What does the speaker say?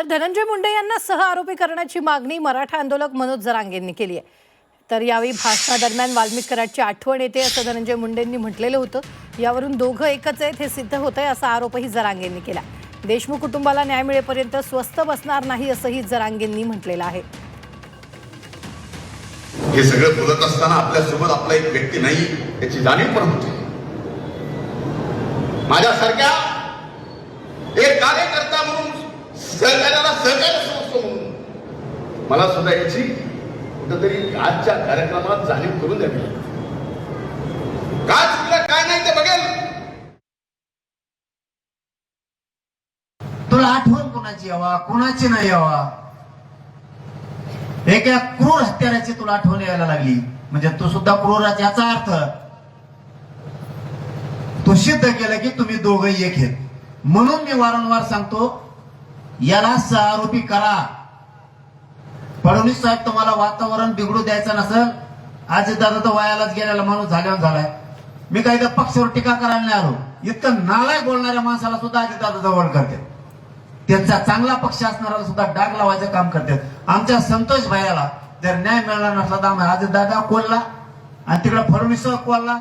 तर धनंजय मुंडे यांना सह आरोपी करण्याची मागणी मराठा आंदोलक मनोज जरांगेंनी केली आहे. तर यावेळी भाषणादरम्यान वाल्मिक कराडची आठवण येते असं धनंजय मुंडेंनी म्हटलेलं होतं. यावरून दोघं एकच आहेत हे सिद्ध होतंय असा आरोपही जरांगेंनी केला. देशमुख कुटुंबाला न्याय मिळेपर्यंत स्वस्त बसणार नाही असंही जरांगेंनी म्हटलेलं आहे. हे सगळं बोलत असताना आपल्यासोबत आपला एक व्यक्ती नाही याची जाणीव पण होते. माझ्यासारख्या एक कार्यकर्ता म्हणून सहकार्याला संस्था म्हणून मला सुद्धा याची कुठंतरी आजच्या कार्यक्रमात जाणीव करून द्यावी काय चुकलं काय नाही ते बघेल. तुला आठवण कोणाची यावा? कोणाची नाही यावा? एका क्रूर हत्याराची तुला आठवण यायला लागली. म्हणजे तू सुद्धा क्रूर याचा अर्थ तू सिद्ध केलं की तुम्ही दोघही एक आहेत. म्हणून मी वारंवार सांगतो याला आरोपी करा. फडणवीस साहेब तुम्हाला वातावरण बिघडू द्यायचं नसेल आज दादा तर वयालाच गेलेला माणूस झाल्यावर झालाय. मी काही त्या पक्षावर टीका करायला नाही आलो. इतकं नालाय बोलणाऱ्या माणसाला सुद्धा आजी दादा जवळ करते त्यांचा चांगला पक्ष असणारा सुद्धा डाग लावायचं काम करतात. आमच्या संतोष भायाला जर न्याय मिळाला नसला तर आम्ही आज दादा कोलला आणि तिकडे फडणवीस कोलला